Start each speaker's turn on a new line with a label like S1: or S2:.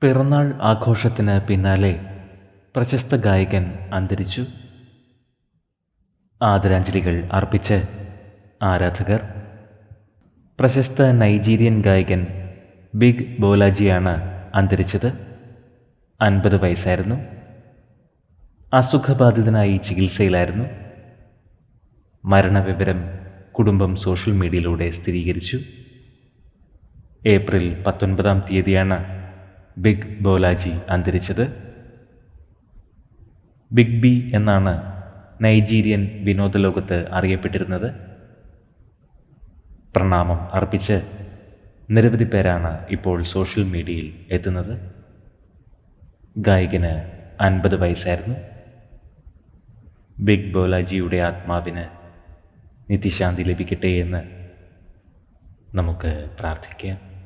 S1: പിറന്നാൾ ആഘോഷത്തിന് പിന്നാലെ പ്രശസ്ത ഗായകൻ അന്തരിച്ചു. ആദരാഞ്ജലികൾ അർപ്പിച്ച് ആരാധകർ. പ്രശസ്ത നൈജീരിയൻ ഗായകൻ ബിഗ് ബോലാജിയാണ് അന്തരിച്ചത്. അൻപത് വയസ്സായിരുന്നു. അസുഖബാധിതനായി ചികിത്സയിലായിരുന്നു. മരണവിവരം കുടുംബം സോഷ്യൽ മീഡിയയിലൂടെ സ്ഥിരീകരിച്ചു. ഏപ്രിൽ പത്തൊൻപതാം തീയതിയാണ് ബിഗ് ബോലാജി അന്തരിച്ചത്? ബിഗ് ബി എന്നാണ് നൈജീരിയൻ വിനോദ ലോകത്ത് അറിയപ്പെട്ടിരുന്നത്. പ്രണാമം അർപ്പിച്ച് നിരവധി പേരാണ് ഇപ്പോൾ സോഷ്യൽ മീഡിയയിൽ എത്തുന്നത്. ഗായകന് അൻപത് വയസ്സായിരുന്നു. ബിഗ് ബോലാജിയുടെ ആത്മാവിന് നിത്യശാന്തി ലഭിക്കട്ടെ എന്ന് നമുക്ക് പ്രാർത്ഥിക്കാം.